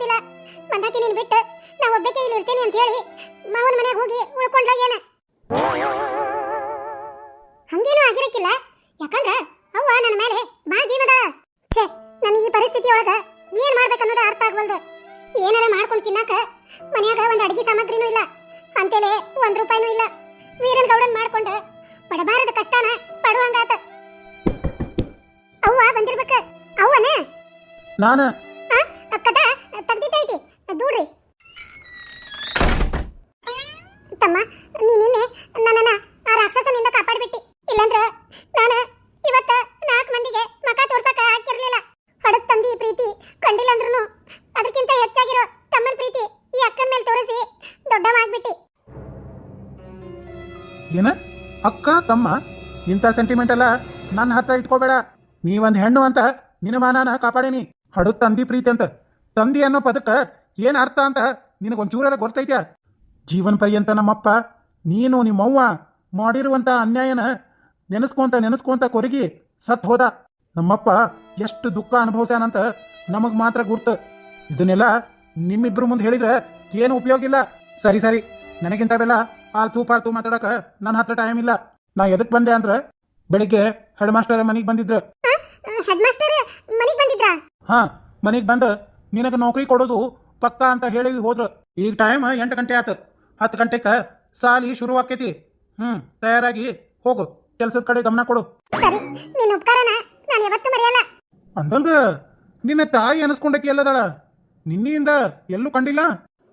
ಆಗುದಿಲ್ಲ ಮಂದಾಕಿ ನೀನು ಬಿಟ್ಟು ನಾ ಒಬ್ಬಕ್ಕೆ ಇಲ್ಲಿ ಇರ್ತೀನಿ ಅಂತ ಹೇಳಿ ಮಾವನ ಮನೆಗೆ ಹೋಗಿ ಉಳ್ಕೊಂಡ್ರ ಏನ? ಹಂಗೇನೂ ಆಗಿರಕ್ಕಿಲ್ಲ. ಯಾಕಂದ್ರ ಅವ್ವ ನನ್ನ ಮೇಲೆ ಬಾ ಜೀವದ ಛೇ ನನಗೆ ಈ ಪರಿಸ್ಥಿತಿ ಒಳಗ ಏನ್ ಮಾಡ್ಬೇಕನ್ನೋದು ಅರ್ಥ ಆಗ್ವಲ್ದು. ಏನಾರ ಮಾಡ್ಕೊಂಡು ತಿನ್ನಾಕ ಮನ್ಯಾಗ ಒಂದ್ ಅಡಿಗೆ ಸಾಮಗ್ರಿನೂ ಇಲ್ಲ. ಅಂತೇಳಿ ಒಂದ್ ರೂಪಾಯಿನೂ ಇಲ್ಲ. ವೀರನ್ ಗೌಡನ್ ಮಾಡ್ಕೊಂಡು ಪಡಬಾರದ ಕಷ್ಟನ ಪಡುವಂಗಾತ ಅವ್ವ ಬಂದಿರ್ಬೇಕ. ಅವ್ವನ? ನಾನು? ಅಕ್ಕದ? ತೆಗ್ದಿದ್ದೈತಿ ದೂಡ್ರಿ. ತಮ್ಮ, ನೀ ನಿನ್ನೆ ನನ್ನನ್ನ ಆ ರಾಕ್ಷಸನಿಂದ ಕಾಪಾಡ್ಬಿಟ್ಟಿ. ಇಲ್ಲಂದ್ರ ನಾನು ಇವತ್ತ ನಾಲ್ಕು ಮಂದಿಗೆ ಮಕ ತೋರ್ಸಕ ಹಾಕಿರ್ಲಿಲ್ಲ ಹಡದ್ ತಂದಿ ಪ್ರೀತಿ ಕಂಡಿಲ್ಲ ಅಂದ್ರೂ ಅದಕ್ಕಿಂತ ಹೆಚ್ಚಾಗಿರೋ ತಮ್ಮನ ಪ್ರೀತಿ ಈ ಅಕ್ಕನ ಮೇಲೆ ತೋರಿಸಿ ದೊಡ್ಡವಾಗ್ಬಿಟ್ಟಿ. ಏನ? ಅಕ್ಕ, ತಮ್ಮ, ಇಂಥ ಸೆಂಟಿಮೆಂಟ್ ಎಲ್ಲ ನನ್ನ ಹತ್ರ ಇಟ್ಕೋಬೇಡ. ನೀವೊಂದು ಹೆಣ್ಣು ಅಂತ ನಿನ್ನ ಮಾನಾನ ಕಾಪಾಡೇನಿ. ಹಡು ತಂದಿ ಪ್ರೀತಿ ಅಂತ. ತಂದಿ ಅನ್ನೋ ಪದಕ್ಕೆ ಏನು ಅರ್ಥ ಅಂತ ನಿನಗೊಂಚೂರೆಲ್ಲ ಗೊತ್ತೈತ್ಯಾ? ಜೀವನ ಪರ್ಯಂತ ನಮ್ಮಪ್ಪ ನೀನು ನಿಮ್ಮವ್ವ ಮಾಡಿರುವಂಥ ಅನ್ಯಾಯನ ನೆನೆಸ್ಕೊಂತ ನೆನೆಸ್ಕೊಂತ ಕೊರಗಿ ಸತ್ ಹೋದ. ನಮ್ಮಪ್ಪ ಎಷ್ಟು ದುಃಖ ಅನುಭವಿಸ್ಯಾನಂತ ನಮಗೆ ಮಾತ್ರ ಗುರ್ತು. ಇದನ್ನೆಲ್ಲ ನಿಮ್ಮಿಬ್ರು ಮುಂದೆ ಹೇಳಿದ್ರೆ ಏನು ಉಪಯೋಗ ಇಲ್ಲ. ಸರಿ ಸರಿ. ನನಗಿಂತವೆಲ್ಲ ಆಲ್ತು ಪಾಲ್ತು ಮಾತಾಡಕ ನನ್ನ ಹತ್ರ ಟೈಮ್ ಇಲ್ಲ. ನಾ ಎದಕ್ಕೆ ಬಂದೆ ಅಂದ್ರೆ ಬೆಳಿಗ್ಗೆ ಹೆಡ್ ಮಾಸ್ಟರ್ ಮನೆಗೆ ಬಂದಿದ್ರು. ಹೆಡ್ ಮಾಸ್ಟರ್ ಮನೆಗೆ ಬಂದಿದ್ರಾ? ಹಾ ಮನೆಗೆ ಬಂದು ನಿನಗೆ ನೌಕರಿ ಕೊಡೋದು ಪಕ್ಕ ಅಂತ ಹೇಳಿ ಹೋದ್ರು. ಈಗ ಟೈಮ್ ಎಂಟು ಗಂಟೆ ಆತು. ಹತ್ತು ಗಂಟೆಗೆ ಸಾಲಿ ಶುರು ಆಕೈತಿ ಹ್ಞೂ ತಯಾರಾಗಿ ಹೋಗು. ಕೆಲಸದ ಕಡೆ ಗಮನ ಕೊಡು. ಅಂದಂಗ ನಿನ್ನ ತಾಯಿ ಅನಿಸ್ಕೊಂಡಕ್ಕೆ ಎಲ್ಲದಾಳ? ನಿನ್ನಿಂದ ಎಲ್ಲೂ ಕಂಡಿಲ್ಲ?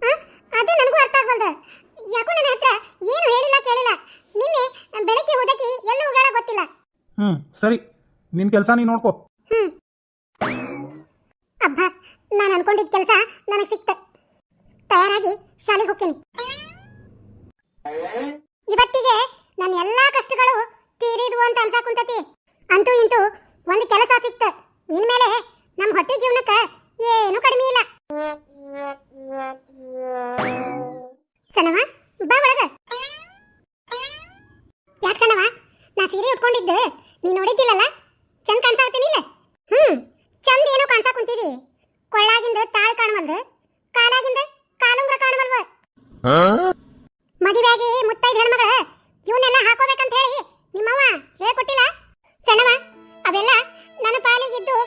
ಹ್ಮ್ ಅದು ನನಗೂ ಅರ್ಥ ಆಗ್ವಲ್ದು. ಯಾಕೋ ನನ್ನ ಹತ್ರ ಏನು ಹೇಳಿಲ್ಲ ಕೇಳಿಲ್ಲ. ನಿನ್ನೆ ಬೆಳಗ್ಗೆ ಹೋದಕ್ಕೆ ಎಲ್ಲ ಹೋಗಾಳ ಗೊತ್ತಿಲ್ಲ. ಹ್ಞೂ ಸರಿ. ನಿನ್ ಕೆಲಸ ನೀ ನೋಡ್ಕೋ. ಹ್ಮ್. ಅಬ್ಬ ನಾನು ಅನ್ಕೊಂಡಿದ್ದ ಕೆಲಸ ನನಗೆ ಸಿಕ್ತ. ತಯಾರಾಗಿ ಶಾಲೆಗೆ ಹೋಗ್ತೀನಿ. ಇವತ್ತಿಗೆ ನನ್ನ ಎಲ್ಲಾ ಕಷ್ಟಗಳು ತೀರಿದ್ವು ಅಂತ ಅನ್ಸಾಕುಂತತಿ ಅಂತೂ ಇಂತೂ ಒಂದು ಕೆಲಸ ಸಿಕ್ತ. ಇನ್ಮೇಲೆ ನಮ್ಮ ಹೊಟ್ಟೆ ಜೀವನಕ್ಕೆ ಏನು ಕಡಿಮೆ ಇಲ್ಲ. ಸಣ್ಣವ ಬಾ ಒಳಗ. ಯಾಕೆ ಸಣ್ಣವ ನಾ ಸೀರೆ ಉಟ್ಕೊಂಡಿದ್ದೆ. ನೀ ನೋಡಿದ್ದಿಲ್ಲಲ್ಲ?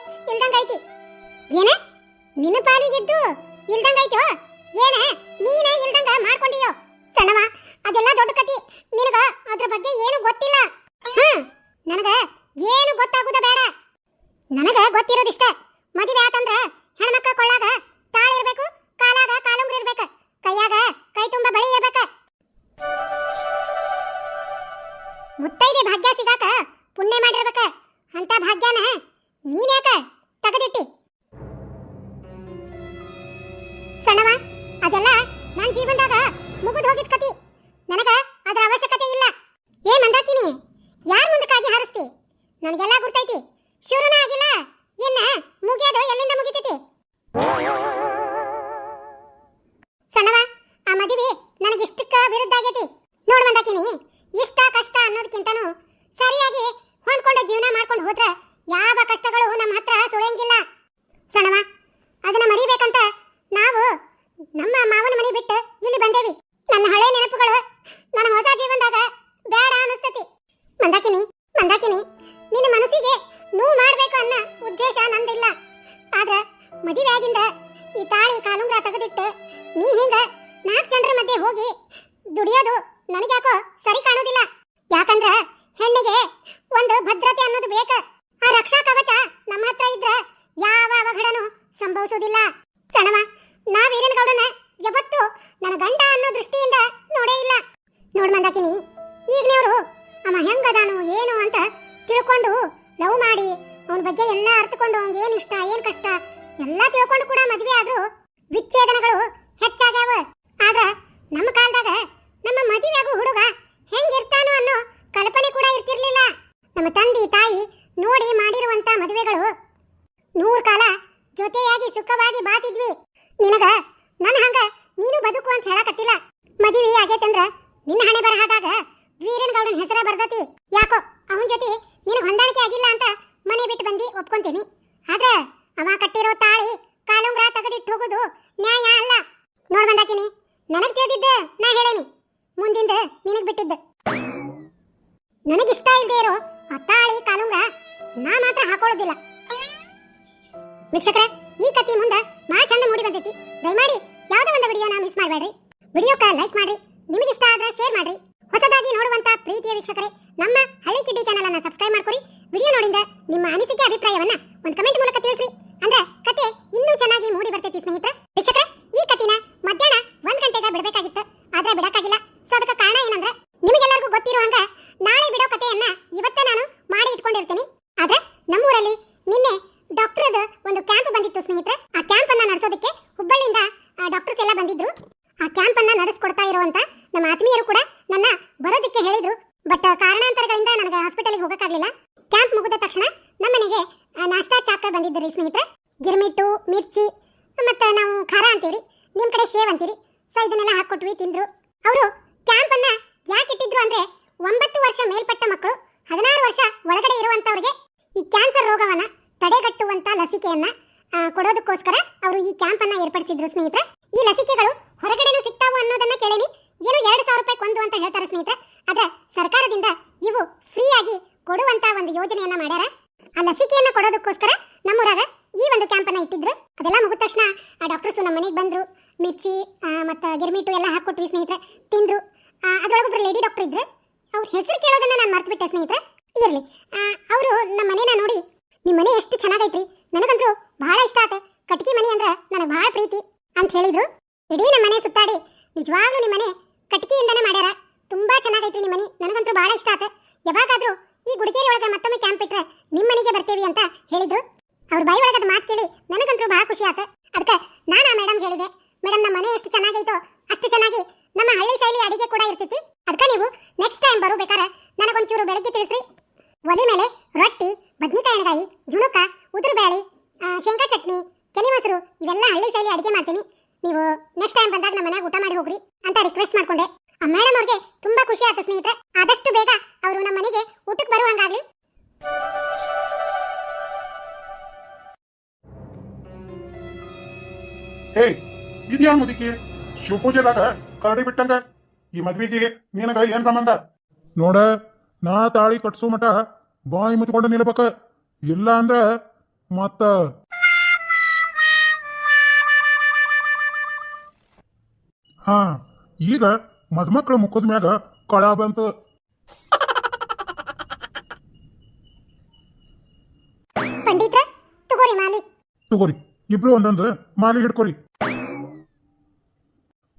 ಪಾಲಿಗಿದ್ದು ಇಲ್ದಂಗೈತಿ ಏನ? ನಿನ್ನ ಪಾಲಿಗಿದ್ದು ಇಲ್ದಂಗೈತೋ ಏನ? ನೀನ ಇಲ್ದಂಗ ಮಾಡ್ಕೊಂಡಿಯೋ? ಸಣ್ಣವ, ಅದೆಲ್ಲ ದೊಡ್ಡ ಕತಿ. ನಿನಗ ಅದ್ರ ಬಗ್ಗೆ ಏನು ಗೊತ್ತಿಲ್ಲ. ಹ್ಮ್ ನನಗ ಏನು ಗೊತ್ತಾಗುದ ಬೇಡ. ನನಗ ಗೊತ್ತಿರೋದಿಷ್ಟ. ಮದುವೆ ಆತಂದ್ರ ಹೆಣ್ಮಕ್ಳ ಕೊಳ್ಳಾಗ ತಾಳ ಇರ್ಬೇಕು, ಕಾಲಾಗ ಕಾಲುಂಗ್ರ ಇರ್ಬೇಕು, ಕೈಯಾಗ ಕೈ ತುಂಬ ಬಳಿ ಇರ್ಬೇಕ. ಮುತ್ತೈದೆ ಭಾಗ್ಯ ಸಿಗಾಕ ಪುಣ್ಯ ಮಾಡಿರ್ಬೇಕ. ಅಂತ ಭಾಗ್ಯನ ನೀನ್ಯಾಕ? ತಗದಿಟ್ಟಿ. ಸಣ್ಣವ ಅದೆಲ್ಲ ನನ್ನ ಜೀವನದಾಗ ಮುಗಿದು ಹೋಗಿದ್ ಕತಿ. ನನಗ ಅದರ ಅವಶ್ಯಕತೆ ಇಲ್ಲ. ಏ ಮಂದಾಕಿನಿ, ಯಾರ ಮುಂದಕ್ಕಾಗಿ ಹಾರಿಸ್ತಿ? ನನಗೆಲ್ಲ ಗುರ್ತೈತಿ. ಮಧ್ಯೆ ಹೋಗಿ ದುಡಿಯೋದು ನನಗ್ಯಾಕೋ ಸರಿ ಕಾಣೋದಿಲ್ಲ. ಯಾಕಂದ್ರ ಹೆಣ್ಣಿಗೆ ಒಂದು ಭದ್ರತೆ ಅನ್ನೋದು ಬೇಕ. ಆ ರಕ್ಷಾ ಕವಚ ನಮ್ಮ ಹತ್ರ ಇದ್ರ ಯಾವ ಅವಘಡನೂ ಸಂಭವಿಸೋದಿಲ್ಲ ಸಣವ ನಾ ವೀರನಗೌಡನ ಯಾವತ್ತು ನನ್ನ ಗಂಡ ಅನ್ನೋ ದೃಷ್ಟಿಯಿಂದ ನೋಡೇ ಇಲ್ಲ. ನೋಡ್ ಮಂದಾಕಿನಿ ಅಮ್ಮ ಅವ ಹೆಂಗದಾನು ಏನು ಅಂತ ತಿಳ್ಕೊಂಡು ಲವ್ ಮಾಡಿ ಅವನ ಬಗ್ಗೆ ಎಲ್ಲ ಅರ್ಥಕೊಂಡು ಅವ್ನಿಗೆ ಏನ್ ಇಷ್ಟ, ಏನ್ ಕಷ್ಟ ಎಲ್ಲ ತಿಳ್ಕೊಂಡು ಕೂಡ ಮದ್ವೆ ಆದ್ರೂ ವಿಚ್ಛೇದನಗಳು ಹೆಚ್ಚಾಗ್ಯಾವ. ಆದ್ರ ನಮ್ಮ ಕಾಲದಾಗ ನಮ್ಮ ಮದುವೆಯಾಗೋ ಹುಡುಗ ಹೆಂಗಿರ್ತಾನೋ ಅನ್ನೋ ಕಲ್ಪನೆ ಕೂಡ ಇರ್ತಿರ್ಲಿಲ್ಲ. ನಮ್ಮ ತಂದೆ ತಾಯಿ ನೋಡಿ ಮಾಡಿರುವಂತ ಮದುವೆಗಳು ನೂರ್ ಕಾಲ ಜೊತೆಯಾಗಿ ಸುಖವಾಗಿ ಬಾತಿದ್ವಿ. ನಿನಗ ನನ್ನ ಹಂಗ ನೀನು ಬದುಕು ಅಂತ ಹೇಳಕತ್ತಿಲ್ಲ. ಮದುವೆ ಆಗೈತಂದ್ರ ನಿನ್ನ ಹಣೆ ಬರಹದಾಗ ವೀರನ್ ಗೌಡನ್ ಹೆಸರ ಬರ್ದತಿ ಯಾಕೋ ಅವನ ಜೊತೆ ನಿನಗೆ ಹೊಂದಾಣಿಕೆ ಆಗಿಲ್ಲ ಅಂತ ಮನೆ ಬಿಟ್ಟು ಬಂದು ಒಪ್ಕೊಂತೀನಿ. ಆದ್ರೆ ಅವ ಕಟ್ಟಿರೋ ತಾಳಿ ಕಾಲುಂಗ್ರ ತಗದಿಟ್ಟು ಹೋಗೋದು ನ್ಯಾಯ ಅಲ್ಲ. ನೋಡ್ ಬಂದಾಕಿನಿ ನನಗ್ ತಿಳಿದಿದ್ದ ನಾ ಹೇಳೇನಿ. ಮುಂದಿಂದ ನಿನಗ್ ಬಿಟ್ಟಿದ್ದ. ನನಗಿಷ್ಟ ಇಲ್ಲದೆ ಇರೋ ಆ ತಾಳಿ ಕಾಲುಂಗ್ರ ನಾ ಮಾತ್ರ ಹಾಕೊಳ್ಳೋದಿಲ್ಲ ವೀಕ್ಷಕರೇ, ಈ ಕಥೆ ಮುಂದೆ ಮಾ ಚಂದ ಮೂಡಿ ಬಂದೈತಿ. ದಯಮಾಡಿ ಯಾವ್ದೋ ಒಂದು ವಿಡಿಯೋನ ಮಿಸ್ ಮಾಡಬೇಡ್ರಿ. ವಿಡಿಯೋಕ ಲೈಕ್ ಮಾಡ್ರಿ ನಿಮಗೆ ಇಷ್ಟ ಆದ್ರೆ ಶೇರ್ ಮಾಡ್ರಿ. ಹೊಸದಾಗಿ ನೋಡುವಂತ ಪ್ರೀತಿಯ ವೀಕ್ಷಕರೇ, ನಮ್ಮ ಹಳ್ಳಿ ಕಿಡ್ಡಿ ಚಾನಲ್ ಅನ್ನ ಸಬ್ಸ್ಕ್ರೈಬ್ ಮಾಡ್ಕೊರಿ. ವಿಡಿಯೋ ನೋಡಿಂದ ನಿಮ್ಮ ಅನಿಸಿಕೆ, ಅಭಿಪ್ರಾಯವನ್ನ ಒಂದು ಕಮೆಂಟ್ ಮೂಲಕ ತಿಳಿಸ್ರಿ ಅಂದ್ರೆ ಕತೆ ಇನ್ನೂ ಚೆನ್ನಾಗಿ ಮೂಡಿ ಬರ್ತೈತಿ ಸ್ನೇಹಿತರೆ ವೀಕ್ಷಕರೇ ಈ ಕತಿನ ಮಧ್ಯಾಹ್ನ ಒಂದ್ ಗಂಟೆಗೆ ಬಿಡಬೇಕಾಗಿತ್ತು ಆದ್ರೆ ಬಿಡಕ್ಕಾಗಿಲ್ಲ ಸೊ ಅದಕ್ಕೆ ಕಾರಣ ಏನಂದ್ರೆ ನಿಮಗೆಲ್ಲರಿಗೂ ಗೊತ್ತಿರೋ ಹಂಗ ನಾಳೆ ಬಿಡೋ ಕಥೆಯನ್ನ ಇವತ್ತೇ ನಾನು ಮಾಡಿ ಇಟ್ಕೊಂಡಿರ್ತೀನಿ ಆದ್ರೆ ನಮ್ಮೂರಲ್ಲಿ ನಿನ್ನೆ ಡಾಕ್ಟರ್ದು ಒಂದು ಕ್ಯಾಂಪ್ ಬಂದಿತ್ತು ಸ್ನೇಹಿತರೆ. ಆ ಕ್ಯಾಂಪ್ ಅನ್ನ ನಡೆಸೋದಕ್ಕೆ ಹುಬ್ಬಳ್ಳಿಯಿಂದ ಡಾಕ್ಟರ್ಸ್ ಎಲ್ಲ ಬಂದಿದ್ರು. ಆ ಕ್ಯಾಂಪ್ ಅನ್ನ ನಡೆಸ್ಕೊಡ್ತಾ ಇರುವಂತ ನಮ್ಮ ಆತ್ಮೀಯರು ಕೂಡ ನನ್ನ ಬರೋದಕ್ಕೆ ಹೇಳಿದ್ರು. ಬಟ್ ಕಾರಣಾಂತರಗಳಿಂದ ನನಗೆ ಹಾಸ್ಪಿಟಲ್ಗೆ ಹೋಗಕ್ಕಾಗಲಿಲ್ಲ. ಕ್ಯಾಂಪ್ ಮುಗಿದ ತಕ್ಷಣ ನಮ್ಮನೆಗೆ ನಾಷ್ಟಾ ಚಾಕ ಬಂದಿದ್ರಿ ಸ್ನೇಹಿತರೆ. ಗಿರ್ಮಿಟ್ಟು, ಮಿರ್ಚಿ, ಮತ್ತು ನಾವು ಖಾರ ಅಂತೀವ್ರಿ. ನಿಮ್ಮ ಕಡೆ ಶೇವ್ ಅಂತೀರಿ. ಸೊ ಇದನ್ನೆಲ್ಲ ಹಾಕ್ಕೊಟ್ವಿ ತಿಂದ್ರು. ಅವರು ಕ್ಯಾಂಪ್ ಅನ್ನ ಯಾಕೆ ಇಟ್ಟಿದ್ರು ಅಂದ್ರೆ ಒಂಬತ್ತು ವರ್ಷ ಮೇಲ್ಪಟ್ಟ ಮಕ್ಕಳು, ಹದಿನಾರು ವರ್ಷ ಒಳಗಡೆ ಇರುವಂಥವ್ರಿಗೆ ಈ ಕ್ಯಾನ್ಸರ್ ರೋಗವನ್ನ ತಡೆಗಟ್ಟುವಂತ ಲಸಿಕೆಯನ್ನ ಕೊಡೋದಕ್ಕೋಸ್ಕರ ಅವರು ಈ ಕ್ಯಾಂಪ್ ಅನ್ನ ಏರ್ಪಡಿಸಿದ್ರು ಸ್ನೇಹಿತರೆ. ಈ ಲಸಿಕೆಗಳು ಹೊರಗಡೆನೂ ಸಿಗ್ತಾವು ಅನ್ನೋದನ್ನ ಕೇಳೇನಿ. ಏನು ಎರಡು ಸಾವಿರ ರೂಪಾಯಿ ಕೊಂದು ಅಂತ ಹೇಳ್ತಾರೆ ಸ್ನೇಹಿತರೆ. ಆದ್ರೆ ಸರ್ಕಾರದಿಂದ ಇವು ಫ್ರೀ ಆಗಿ ಕೊಡುವಂತ ಒಂದು ಯೋಜನೆಯನ್ನ ಮಾಡ್ಯಾರ. ಆ ಲಸಿಕೆಯನ್ನ ಕೊಡೋದಕ್ಕೋಸ್ಕರ ನಮ್ಮೂರಾಗ ಈ ಒಂದು ಕ್ಯಾಂಪ್ ಅನ್ನ ಇಟ್ಟಿದ್ರು. ಅದೆಲ್ಲ ಮುಗಿದ ತಕ್ಷಣ ಆ ಡಾಕ್ಟರ್ಸ್ ನಮ್ಮ ಮನೆಗೆ ಬಂದ್ರು. ಮಿರ್ಚಿ ಮತ್ತೆ ಗಿರ್ಮಿಟು ಎಲ್ಲ ಹಾಕೊಟ್ವಿ ಸ್ನೇಹಿತರೆ. ತಿಂದ್ರು. ಅದ್ರೊಳಗೊಬ್ರು ಲೇಡಿ ಡಾಕ್ಟರ್ ಇದ್ರು. ಅವ್ರ ಹೆಸರು ಕೇಳೋದನ್ನ ನಾನು ಮರ್ತ್ಬಿಟ್ಟೆ ಸ್ನೇಹಿತರೆ. ಇರ್ಲಿ. ಅವರು ನಮ್ಮ ಮನೇನ ನೋಡಿ ನಿಮ್ಮ ಮನೆ ಎಷ್ಟು ಚೆನ್ನಾಗೈತ್ರಿ? ನನಗಂತೂ ಬಹಳ ಇಷ್ಟ ಆತ. ಕಟ್ಗಿ ಮನೆ ಅಂದ್ರೆ ನನಗೆ ಬಹಳ ಪ್ರೀತಿ ಅಂತ ಹೇಳಿದ್ರು. ಇಡೀ ನಮ್ಮ ಮನೆ ಸುತ್ತಾಡಿ ನಿಜವಾಗ್ಲೂ ನಿಮ್ಮ ಮನೆ ಕಟ್ಕಿಯಿಂದನೇ ಮಾಡ್ಯಾರ. ತುಂಬಾ ಚೆನ್ನಾಗೈತ್ರಿ ನಿಮ್ಮ ಮನೆ. ನನಗಂತೂ ಬಹಳ ಇಷ್ಟ ಆತ. ಯಾವಾಗಾದ್ರೂ ಈ ಗುಡಿಗೇರಿ ಒಳಗೆ ಮತ್ತೊಮ್ಮೆ ಕ್ಯಾಂಪ್ ಇಟ್ರೆ ನಿಮ್ಮ ಮನೆಗೆ ಬರ್ತೇವಿ ಅಂತ ಹೇಳಿದ್ರು. ಅವ್ರ ಬಾಯಿ ಒಳಗದ ಮಾತು ಕೇಳಿ ನನಗಂತೂ ಬಹಳ ಖುಷಿ ಆತ. ಅದಕ್ಕೆ ನಾನು ಆ ಮೇಡಮ್ ಹೇಳಿದೆ ಮೇಡಮ್ ನಮ್ಮ ಮನೆ ಎಷ್ಟು ಚೆನ್ನಾಗೈತೋ ಅಷ್ಟು ಚೆನ್ನಾಗಿ ನಮ್ಮ ಹಳ್ಳಿ ಶೈಲಿ ಅಡಿಗೆ ಕೂಡ ಇರ್ತೈತಿ ಅದಕ್ಕೆ ನೀವು ನೆಕ್ಸ್ಟ್ ಟೈಮ್ ಬರಬೇಕಾರೆ ನನಗೊಂಚೂರು ಬೆಳಗ್ಗೆ ತಿಳಿಸ್ರಿ. ಒಲಿ ಮೇಲೆ ರೊಟ್ಟಿ ಬದ್ನಿಕಾಯಿ ಎಣ್ಣೆಗಾಯಿ ಜುಣುಕ ಉದುರು ಬೇಳೆ ಶೇಂಗಾ ಚಟ್ನಿ ಕೆನೆ ಮೊಸರು ಇವೆಲ್ಲ ಹಳ್ಳಿ ಶೈಲಿ ಅಡಿಗೆ ಮಾಡ್ತೀನಿ. ನೀವು ನೆಕ್ಸ್ಟ್ ಟೈಮ್ ಬಂದಾಗ ನಮ್ಮ ಮನೆಗೆ ಊಟ ಮಾಡಿ ಹೋಗ್ರಿ ಅಂತ ರಿಕ್ವೆಸ್ಟ್ ಮಾಡ್ಕೊಂಡೆ. ಆ ಮೇಡಮ್ ಅವ್ರಿಗೆ ತುಂಬಾ ಖುಷಿ ಆಯ್ತು ಸ್ನೇಹಿತರೆ. ಆದಷ್ಟು ಬೇಗ ಅವರು ನಮ್ಮ ಮನೆಗೆ ಊಟಕ್ಕೆ ಬರುವಂಗಾಗ್ಲಿ. ಹೇ ಇದ್ಯಾ ಮುದುಕಿ? ಶಿವಪೂಜೆದಾಗ ಕರಡಿ ಬಿಟ್ಟಂಗ? ಈ ಮದ್ವಿಗೆ ನಿನಗ ಏನ್ ಸಂಬಂಧ? ನೋಡ ನಾ ತಾಳಿ ಕಟ್ಸೋ ಮಟ ಬಾಯಿ ಮುಚ್ಕೊಂಡು ನಿಲ್ಬೇಕ. ಇಲ್ಲ ಅಂದ್ರೆ ಮತ್ತ. ಹಾ ಈಗ ಮದ್ಮಕ್ಳ ಮುಖದ ಮ್ಯಾಗ ಕಳ ಬಂತು. ಪಂಡಿತ್ರ ತಗೋರಿ ಮಾಲಿ. ತಗೋರಿ ಇಬ್ರು ಒಂದೊಂದು ಮಾಲಿ ಹಿಡ್ಕೊರಿ.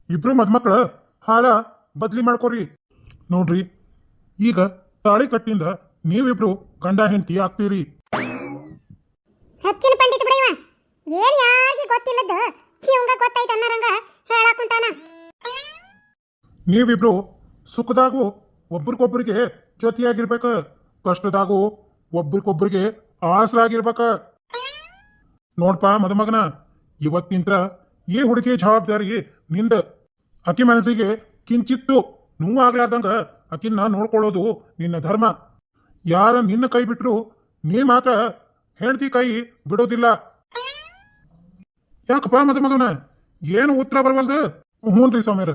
ಇಬ್ರು ಮದ್ಮಕ್ಳ ಹಾರ ಬದ್ಲಿ ಮಾಡ್ಕೊರಿ. ನೋಡ್ರಿ ಈಗ ತಾಳಿ ಕಟ್ಟಿಂದ ನೀವಿಬ್ರು ಗಂಡ ಹೆಂಡತಿ ಆಗ್ತೀರಿ? ಹೆಚ್ಚಿನ ಪಂಡಿತ ಬಿಡಿವ ಏನ್ ಯಾರಿಗೆ ಗೊತ್ತಿಲ್ಲದ ಶಿವಂಗ ಗೊತ್ತಾಯ್ತು ಅನ್ನರಂಗ ಹೇಳಾಕುಂತಾನ ನೀವಿಬ್ರು ಸುಖದಾಗೂ ಒಬ್ರಿಗೊಬ್ರಿಗೆ ಜೊತೆಯಾಗಿರ್ಬೇಕ ಕಷ್ಟದಾಗೂ ಒಬ್ರಿಗೊಬ್ರಿಗೆ ಆಸರಾಗಿರ್ಬೇಕ. ನೋಡ್ಪ ಮದುಮಗನ ಇವತ್ತಿನಿಂದ ಈ ಹುಡುಗಿ ಜವಾಬ್ದಾರಿ ನಿಂದ. ಅಕ್ಕಿ ಮನಸ್ಸಿಗೆ ಕಿಂಚಿತ್ತು ನೋವಾಗ್ಲಾರ್ದಂಗ ಅಕ್ಕಿನ ನೋಡ್ಕೊಳ್ಳೋದು ನಿನ್ನ ಧರ್ಮ. ಯಾರ ನಿನ್ನ ಕೈ ಬಿಟ್ರು ನೀ ಮಾತ್ರ ಹೆಂಡತಿ ಕೈ ಬಿಡೋದಿಲ್ಲ. ಯಾಕಪ್ಪ ಮದುಮಗನ? ಏನು ಉತ್ತರ ಬರವಲ್ದು? ಹ್ಞೂ ರೀ ಸ್ವಾಮ್ಯಾರ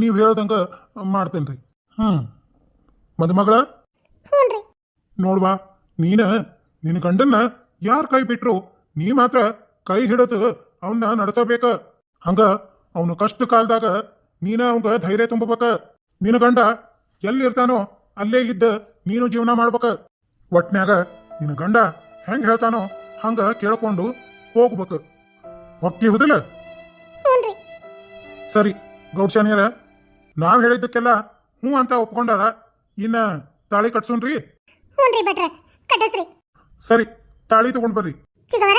ನೀವು ಹೇಳ್ದಂಗ ಮಾಡ್ತೇನೆ ರೀ ಹ್ಞೂ ಮದುಮಗಳ ನೋಡ್ವಾ ನೀನ ನಿನ್ನ ಗಂಡನ್ನ ಯಾರ ಕೈ ಬಿಟ್ರು ನೀ ಮಾತ್ರ ಕೈ ಹಿಡಿದು ಅವನ್ನ ನಡೆಸಬೇಕ. ಹಂಗ ಅವನು ಕಷ್ಟ ಕಾಲದಾಗ ನೀನ ಅವಂಗ ಧೈರ್ಯ ತುಂಬಬೇಕ. ನಿನ್ನ ಗಂಡ ಎಲ್ಲಿರ್ತಾನೋ ಅಲ್ಲೇ ಇದ್ದ ನೀನು ಜೀವನ ಮಾಡ್ಬೇಕ. ಒಟ್ನ್ಯಾಗ ನಿನ್ನ ಗಂಡ ಹೆಂಗ್ ಹೇಳ್ತಾನೋ ಹಂಗ ಕೇಳ್ಕೊಂಡು ಹೋಗ್ಬೇಕು. ಒಕ್ಕಿ ಹೋದಿಲ್ಲ? ಹ್ಞೂನ್ರಿ. ಸರಿ ಗೌಡ್ಶಾನಿಯರ ನಾವ್ ಹೇಳಿದ್ದಕ್ಕೆಲ್ಲ ಹ್ಞೂ ಅಂತ ಒಪ್ಕೊಂಡಾರ ಇನ್ನ ತಾಳಿ ಕಟ್ಸೋನ್ರಿ ಹ್ಞೂನ್ರಿ ಭಟ್ರ ಕಟ್ಟಸ್ರಿ. ಸರಿ ತಾಳಿ ತಗೊಂಡ್ ಬರ್ರಿ. ಚಿಗವರ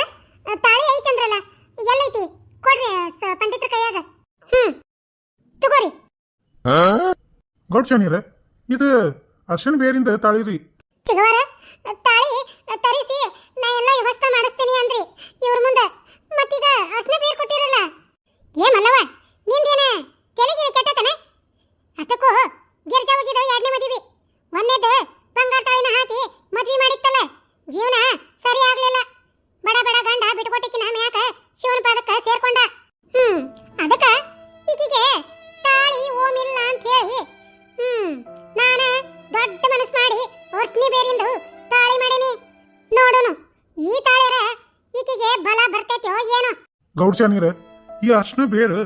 ತಾಳಿ ಐತಂದ್ರಲ್ಲ ಎಲ್ಲೈತಿ? ಕೊಡ್ರಿ ಪಂಡಿತರ ಕೈಯಾಗ. ಹ್ಮ್ ತಗೋರಿ. ಗೌಡ್ಶಾನಿಯರ ಇದು ಅರ್ಶನ್ ಬೇರಿಂದ ತಾಳಿರಿ. ಚಿಗವರ ತಾಳಿ, ತರಿಸಿ, ನಾ ಎಲ್ಲ ವ್ಯವಸ್ಥೆ ಮಾಡಿಸ್ತೀನಿ ಅಂದ್ರಿ. ಇವ್ರ ಮುಂದೆ ಮತ್ತೀಗ ಅರ್ಶನ ಬೇರ್ ದೊಡ್ಡ ಮನಸ್ ಮಾಡಿ ವರ್ಷನಿ ಬೇರಿಂದು, ತಾಳಿ ಮಾಡೀನಿ. ನೋಡೋಣ ಈ ತಾಳಿರ ಈಕಿಗೆ ಬಲ ಬರ್ತೈತೋ ಏನೋ. ಗೌಡ್ಸಾನಿರ ಈ ಅರ್ಶನ ಬೇರು